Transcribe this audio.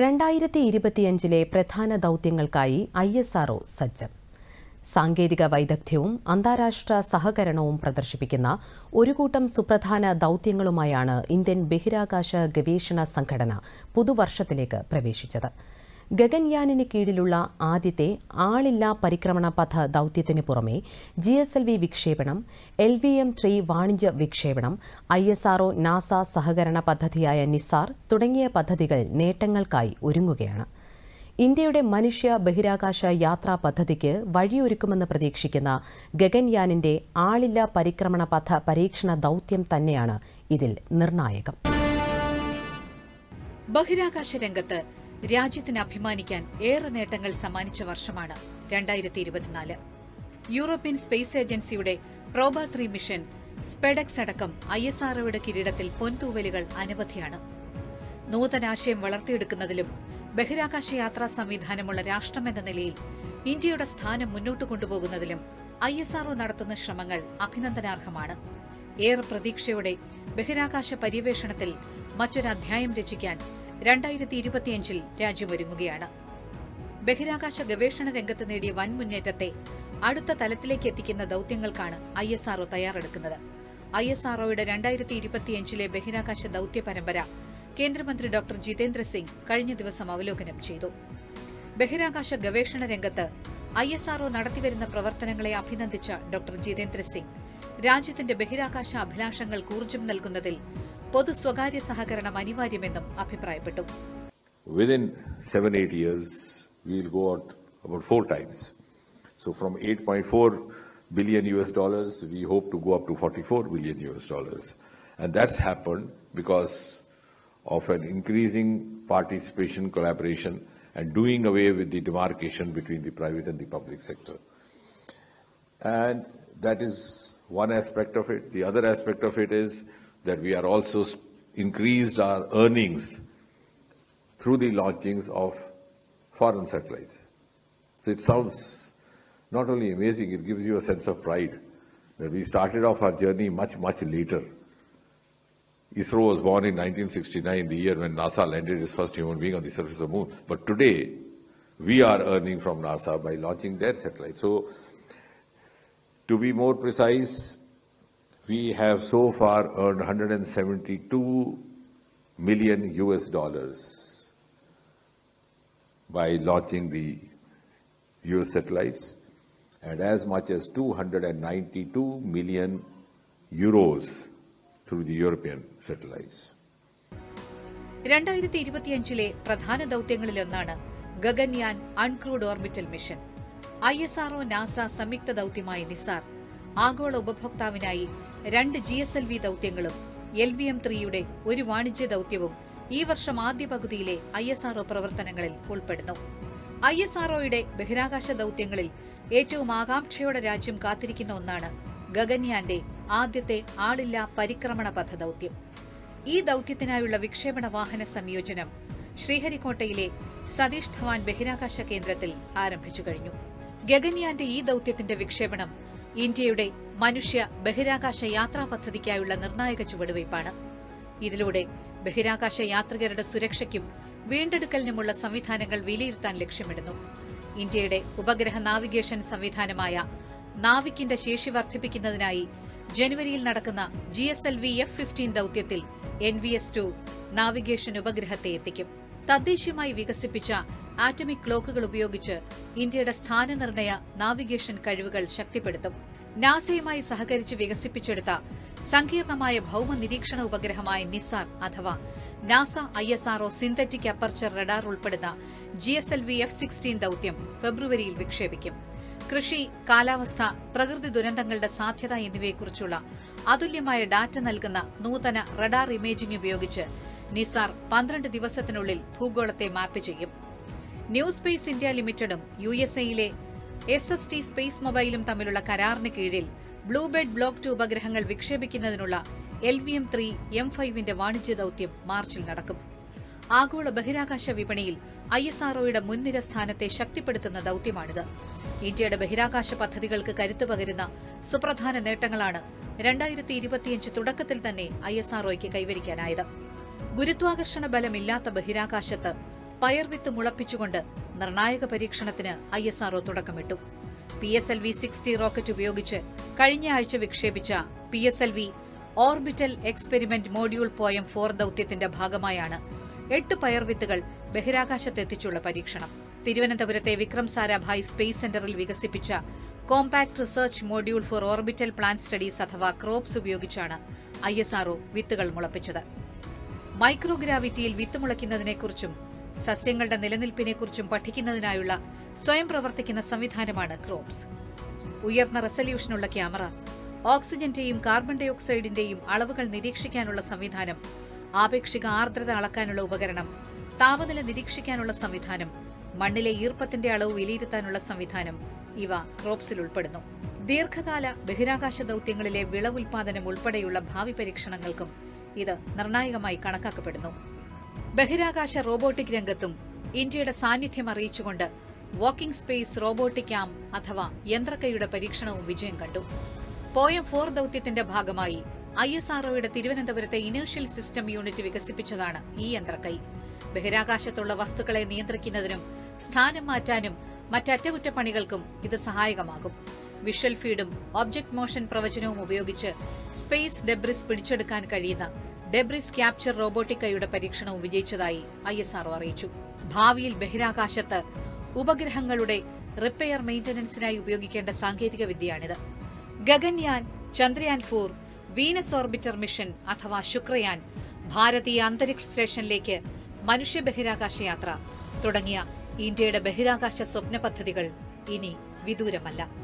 രണ്ടായിരത്തി ഇരുപത്തിയഞ്ചിലെ പ്രധാന ദൌത്യങ്ങൾക്കായി ഐ എസ് ആർഒ സജ്ജം. സാങ്കേതിക വൈദഗ്ധ്യവും അന്താരാഷ്ട്ര സഹകരണവും പ്രദർശിപ്പിക്കുന്ന ഒരു കൂട്ടം സുപ്രധാന ദൌത്യങ്ങളുമായാണ് ഇന്ത്യൻ ബഹിരാകാശ ഗവേഷണ സംഘടന പുതുവർഷത്തിലേക്ക് പ്രവേശിച്ചത്. ഗഗൻയാനിന് കീഴിലുള്ള ആദ്യത്തെ ആളില്ലാ പരിക്രമണ പഥ ദൌത്യത്തിന് പുറമെ ജി എസ് എൽ വി വിക്ഷേപണം എൽ വി എം ത്രീ വാണിജ്യ വിക്ഷേപണം ഐ എസ് ആർഒ നാസ സഹകരണ പദ്ധതിയായ നിസാർ തുടങ്ങിയ പദ്ധതികൾ നേട്ടങ്ങൾക്കായി ഒരുങ്ങുകയാണ്. ഇന്ത്യയുടെ മനുഷ്യ ബഹിരാകാശ യാത്രാ പദ്ധതിക്ക് വഴിയൊരുക്കുമെന്ന് പ്രതീക്ഷിക്കുന്ന ഗഗൻയാനിന്റെ ആളില്ലാ പരിക്രമണ പഥ പരീക്ഷണ ദൌത്യം തന്നെയാണ് ഇതിൽ നിർണായകം. ബഹിരാകാശ രംഗത്ത് രാജ്യത്തിന് അഭിമാനിക്കാൻ ഏറെ നേട്ടങ്ങൾ സമ്മാനിച്ച വർഷമാണ് രണ്ടായിരത്തി ഇരുപത്തിനാല് യൂറോപ്യൻ സ്പേസ് ഏജൻസിയുടെ പ്രോബ ത്രീ മിഷൻ സ്പെഡക്സ് അടക്കം ഐ എസ് ആർഒയുടെ കിരീടത്തിൽ പൊൻതൂവലുകൾ അനവധിയാണ്. നൂതനാശയം വളർത്തിയെടുക്കുന്നതിലും ബഹിരാകാശ യാത്രാ സംവിധാനമുള്ള രാഷ്ട്രമെന്ന നിലയിൽ ഇന്ത്യയുടെ സ്ഥാനം മുന്നോട്ട് കൊണ്ടുപോകുന്നതിലും ഐ എസ് ആർഒ നടത്തുന്ന ശ്രമങ്ങൾ അഭിനന്ദനാർഹമാണ്. ഏറെ പ്രതീക്ഷയോടെ ബഹിരാകാശ പര്യവേഷണത്തിൽ മറ്റൊരു അധ്യായം രചിക്കാൻ രണ്ടായിരത്തി ഇരുപത്തിയഞ്ചിൽ രാജ്യമൊരുങ്ങുകയാണ്. ബഹിരാകാശ ഗവേഷണ രംഗത്ത് നേടിയ വൻ മുന്നേറ്റത്തെ അടുത്ത തലത്തിലേക്ക് എത്തിക്കുന്ന ദൌത്യങ്ങൾക്കാണ് ഐ എസ് ആർഒ തയ്യാറെടുക്കുന്നത്. ഐ എസ് ആർഒയുടെ രണ്ടായിരത്തി ഇരുപത്തിയഞ്ചിലെ ബഹിരാകാശ ദൌത്യ പരമ്പര കേന്ദ്രമന്ത്രി ഡോക്ടർ ജിതേന്ദ്ര സിംഗ് കഴിഞ്ഞ ദിവസം അവലോകനം ചെയ്തു. ബഹിരാകാശ ഗവേഷണ രംഗത്ത് ഐ എസ് ആർഒ നടത്തിവരുന്ന പ്രവർത്തനങ്ങളെ അഭിനന്ദിച്ച ഡോക്ടർ ജിതേന്ദ്ര സിംഗ് രാജ്യത്തിന്റെ ബഹിരാകാശ അഭിലാഷങ്ങൾ ഊർജം നൽകുന്നതിൽ പൊതു സ്വകാര്യ സഹകരണം അനിവാര്യമെന്നും അഭിപ്രായപ്പെട്ടു Within seven, eight years, we'll go out about four times. So from 8.4 billion US dollars, we hope to go up to 44 billion US dollars. And that's happened because of an increasing participation, collaboration, and doing away with the demarcation between the private and the public sector. And that is one aspect of it. The other aspect of it is that we are also increased our earnings through the launchings of foreign satellites. So it sounds not only amazing, it gives you a sense of pride that we started off our journey much, much later. ISRO was born in 1969, the year when NASA landed its first human being on the surface of the moon. But today, we are earning from NASA by launching their satellite. So, to be more precise, we have so far earned 172 million US dollars by launching the US satellites and as much as 292 million euros through the European satellites. രണ്ടായിരത്തി ഇരുപത്തിയഞ്ചിലെ പ്രധാന ദൌത്യങ്ങളിലൊന്നാണ് Gaganyaan uncrewed orbital mission I S RO NASA സംയുക്ത ദൌത്യമായ NISAR ആഗോള ഉപഭോക്താവിനായി രണ്ട് G S L V ദൌത്യങ്ങളും L V M ത്രീയുടെ ഒരു വാണിജ്യ ദൌത്യവും ഈ വർഷം ആദ്യ പകുതിയിലെ ഐ എസ് ആർഒ പ്രവർത്തനങ്ങളിൽ ഉൾപ്പെടുന്നു. ഐ എസ് ആർഒയുടെ ബഹിരാകാശ ദൌത്യങ്ങളിൽ ഏറ്റവും ആകാംക്ഷയോടെ രാജ്യം കാത്തിരിക്കുന്ന ഒന്നാണ് ഗഗൻയാന്റെ ആദ്യത്തെ ആളില്ല പരിക്രമണ പഥ ദൌത്യം. ഈ ദൌത്യത്തിനായുള്ള വിക്ഷേപണ വാഹന സംയോജനം ശ്രീഹരിക്കോട്ടയിലെ സതീഷ് ധവാൻ ബഹിരാകാശ കേന്ദ്രത്തിൽ ആരംഭിച്ചു കഴിഞ്ഞു. ഗഗൻയാന്റെ ഈ ദൌത്യത്തിന്റെ വിക്ഷേപണം ഇന്ത്യയുടെ മനുഷ്യ ബഹിരാകാശ യാത്രാ പദ്ധതിക്കായുള്ള നിർണായക ചുവടുവയ്പാണ് ഇതിലൂടെ ബഹിരാകാശ യാത്രികരുടെ സുരക്ഷയ്ക്കും വീണ്ടെടുക്കലിനുമുള്ള സംവിധാനങ്ങൾ വിലയിരുത്താൻ ലക്ഷ്യമിടുന്നു. ഇന്ത്യയുടെ ഉപഗ്രഹ നാവിഗേഷൻ സംവിധാനമായ നാവിക്കിന്റെ ശേഷി വർദ്ധിപ്പിക്കുന്നതിനായി ജനുവരിയിൽ നടക്കുന്ന G S L V F fifteen ദൌത്യത്തിൽ N V S two navigation ഉപഗ്രഹത്തെ എത്തിക്കും. തദ്ദേശീയമായി വികസിപ്പിച്ച ആറ്റമിക് ക്ലോക്കുകൾ ഉപയോഗിച്ച് ഇന്ത്യയുടെ സ്ഥാനനിർണയ നാവിഗേഷൻ കഴിവുകൾ ശക്തിപ്പെടുത്തും. നാസയുമായി സഹകരിച്ച് വികസിപ്പിച്ചെടുത്ത സങ്കീർണമായ ഭൌമ നിരീക്ഷണ ഉപഗ്രഹമായ നിസാർ അഥവാ NASA ISRO S R O synthetic aperture radar ഉൾപ്പെടുന്ന G S L V F sixteen ദൌത്യം ഫെബ്രുവരിയിൽ വിക്ഷേപിക്കും. കൃഷി കാലാവസ്ഥ പ്രകൃതി ദുരന്തങ്ങളുടെ സാധ്യത എന്നിവയെക്കുറിച്ചുള്ള അതുല്യമായ ഡാറ്റ നൽകുന്ന നൂതന റഡാർ ഇമേജിംഗ് ഉപയോഗിച്ച് നിസാർ പന്ത്രണ്ട് ദിവസത്തിനുള്ളിൽ ഭൂഗോളത്തെ മാപ്പ് ചെയ്യും. ന്യൂ സ്പേസ് ഇന്ത്യ ലിമിറ്റഡും യു എസ് എയിലെ എസ് എസ് ടി സ്പേസ് മൊബൈലും തമ്മിലുള്ള കരാറിന് കീഴിൽ ബ്ലൂബെഡ് ബ്ലോക്ക് ടു ഉപഗ്രഹങ്ങൾ വിക്ഷേപിക്കുന്നതിനുള്ള L V M three M ഫൈവിന്റെ വാണിജ്യ ദൌത്യം മാർച്ചിൽ നടക്കും. ആഗോള ബഹിരാകാശ വിപണിയിൽ ഐ എസ് ആർഒയുടെ മുൻനിര സ്ഥാനത്തെ ശക്തിപ്പെടുത്തുന്ന ദൌത്യമാണിത്. ഇന്ത്യയുടെ ബഹിരാകാശ പദ്ധതികൾക്ക് കരുത്തു പകരുന്ന സുപ്രധാന നേട്ടങ്ങളാണ് രണ്ടായിരത്തി ഇരുപത്തിയഞ്ച് തുടക്കത്തിൽ തന്നെ ഐ എസ് ആർഒയ്ക്ക് കൈവരിക്കാനായത്. ഗുരുത്വാകർഷണ ബലമില്ലാത്ത ബഹിരാകാശത്ത് പയർവിത്ത് മുളപ്പിച്ചുകൊണ്ട് നിർണായക പരീക്ഷണത്തിന് ഐ എസ് ആർഒ തുടക്കമിട്ടു. P S L V sixty rocket ഉപയോഗിച്ച് കഴിഞ്ഞ ആഴ്ച വിക്ഷേപിച്ച P S L V orbital experiment module POEM four ദൌത്യത്തിന്റെ ഭാഗമായാണ് എട്ട് പയർവിത്തുകൾ ബഹിരാകാശത്തെത്തിച്ചുള്ള പരീക്ഷണം. തിരുവനന്തപുരത്തെ വിക്രം സാരാഭായ് സ്പേസ് സെന്ററിൽ വികസിപ്പിച്ച compact research module for orbital plant studies അഥവാ ക്രോപ്സ് ഉപയോഗിച്ചാണ് ഐ എസ് ആർഒ വിത്തുകൾ മുളപ്പിച്ചത്. മൈക്രോഗ്രാവിറ്റിയിൽ വിത്ത് മുളയ്ക്കുന്നതിനെക്കുറിച്ചും സസ്യങ്ങളുടെ നിലനിൽപ്പിനെക്കുറിച്ചും പഠിക്കുന്നതിനായുള്ള സ്വയം പ്രവർത്തിക്കുന്ന സംവിധാനമാണ് ക്രോപ്സ് ഉയർന്ന റെസല്യൂഷനുള്ള ക്യാമറ ഓക്സിജന്റെയും കാർബൺ ഡൈ ഓക്സൈഡിന്റെയും അളവുകൾ നിരീക്ഷിക്കാനുള്ള സംവിധാനം ആപേക്ഷിക ആർദ്രത അളക്കാനുള്ള ഉപകരണം താപനില നിരീക്ഷിക്കാനുള്ള സംവിധാനം മണ്ണിലെ ഈർപ്പത്തിന്റെ അളവ് വിലയിരുത്താനുള്ള സംവിധാനം ഇവ ക്രോപ്സിൽ ഉൾപ്പെടുന്നു. ദീർഘകാല ബഹിരാകാശ ദൌത്യങ്ങളിലെ വിളവുൽപാദനം ഉൾപ്പെടെയുള്ള ഭാവി പരീക്ഷണങ്ങൾക്കും ഇത് നിർണായകമായി കണക്കാക്കപ്പെടുന്നു. ബഹിരാകാശ റോബോട്ടിക് രംഗത്തും ഇന്ത്യയുടെ സാന്നിധ്യം അറിയിച്ചുകൊണ്ട് വാക്കിംഗ് സ്പേസ് റോബോട്ടിക് ആം അഥവാ യന്ത്രക്കൈയുടെ പരീക്ഷണവും വിജയം കണ്ടു. പോയം ഫോർ ദൌത്യത്തിന്റെ ഭാഗമായി ഐ എസ് ആർഒയുടെ തിരുവനന്തപുരത്തെ ഇനേഷ്യൽ സിസ്റ്റം യൂണിറ്റ് വികസിപ്പിച്ചതാണ് ഈ യന്ത്രക്കൈ. ബഹിരാകാശത്തുള്ള വസ്തുക്കളെ നിയന്ത്രിക്കുന്നതിനും സ്ഥാനം മാറ്റാനും മറ്ററ്റകുറ്റപ്പണികൾക്കും ഇത് സഹായകമാകും. വിഷ്വൽ ഫീഡും ഒബ്ജക്ട് മോഷൻ പ്രവചനവും ഉപയോഗിച്ച് സ്പേസ് ഡെബ്രിസ് പിടിച്ചെടുക്കാൻ കഴിയുന്ന ഡെബ്രിസ് ക്യാപ്ചർ റോബോട്ടിക്കയുടെ പരീക്ഷണവും വിജയിച്ചതായി ഐ എസ് ആർഒ അറിയിച്ചു. ഭാവിയിൽ ബഹിരാകാശത്ത് ഉപഗ്രഹങ്ങളുടെ റിപ്പയർ മെയിന്റനൻസിനായി ഉപയോഗിക്കേണ്ട സാങ്കേതിക വിദ്യയാണിത്. Gaganyaan Chandrayaan four Venus orbiter mission അഥവാ ശുക്രയാൻ ഭാരതീയ അന്തരീക്ഷ സ്റ്റേഷനിലേക്ക് മനുഷ്യ ബഹിരാകാശ യാത്ര തുടങ്ങിയ ഇന്ത്യയുടെ ബഹിരാകാശ സ്വപ്ന പദ്ധതികൾ ഇനി വിദൂരമല്ല.